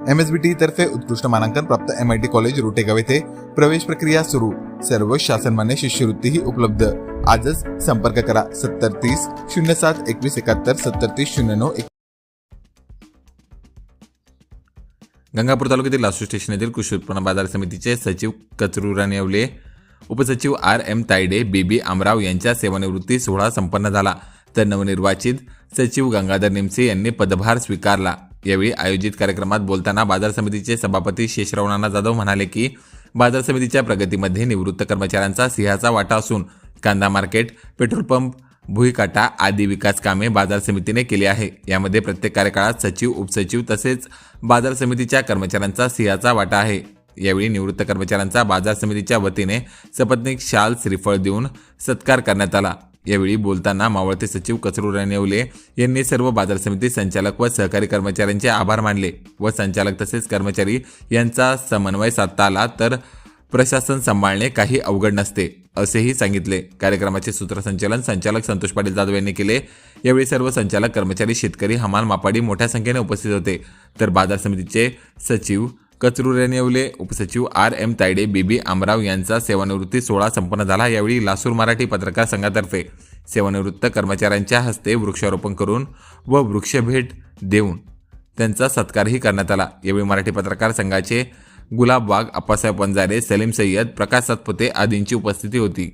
M S बी T तर्फे उत्कृष्ट मानांकन प्राप्त M I T college Rotegaon येथे प्रवेश प्रक्रिया सुरू. सर्व शासनमान्य शिष्यवृत्तीही उपलब्ध. आजच संपर्क करा सत्तर तीस शून्य सात एकवीस एकाहत्तर सत्तर तीस शून्य नऊ एक गंगापूर तालुक्यातील लासू स्टेशन येथील कृषी उत्पन्न बाजार समितीचे सचिव कचरू नेवले उपसचिव R M Tayde B B Amrao यांच्या सेवानिवृत्ती सोहळा संपन्न झाला. तर नवनिर्वाचित सचिव गंगाधर निमसे यांनी पदभार स्वीकारला. यावेळी आयोजित कार्यक्रमात बोलताना बाजार समितीचे सभापती शेषराव नाना जाधव म्हणाले की बाजार समितीच्या प्रगतीमध्ये निवृत्त कर्मचाऱ्यांचा सिंहाचा वाटा असून कांदा मार्केट पेट्रोल पंप भुईकाटा आदी विकास कामे बाजार समितीने केली आहे. यामध्ये प्रत्येक कार्यकाळात सचिव उपसचिव तसेच बाजार समितीच्या कर्मचाऱ्यांचा सिंहाचा वाटा आहे. यावेळी निवृत्त कर्मचाऱ्यांचा बाजार समितीच्या वतीने सपत्नीक शाल श्रीफळ देऊन सत्कार करण्यात आला. यावेळी बोलताना मावळते सचिव कचरू नेवले यांनी सर्व बाजार समिती संचालक व सहकारी कर्मचाऱ्यांचे आभार मानले व संचालक तसेच कर्मचारी यांचा समन्वय साधता आला तर प्रशासन सांभाळणे काही अवघड नसते असेही सांगितले. कार्यक्रमाचे सूत्रसंचालन संचालक संतोष पाटील जाधव यांनी केले. यावेळी सर्व संचालक कर्मचारी शेतकरी हमाल मापाडी मोठ्या संख्येने उपस्थित होते. तर बाजार समितीचे सचिव कचरू रेनेवले उपसचिव R M Tayde B B Amrao यांचा सेवानिवृत्ती सोहळा संपन्न झाला. यावेळी लासूर मराठी पत्रकार संघातर्फे सेवानिवृत्त कर्मचाऱ्यांच्या हस्ते वृक्षारोपण करून व वृक्षभेट देऊन त्यांचा सत्कारही करण्यात आला. यावेळी मराठी पत्रकार संघाचे गुलाब वाघ अप्पासाहेब पंजारे सलीम सय्यद प्रकाश सातपुते आदींची उपस्थिती होती.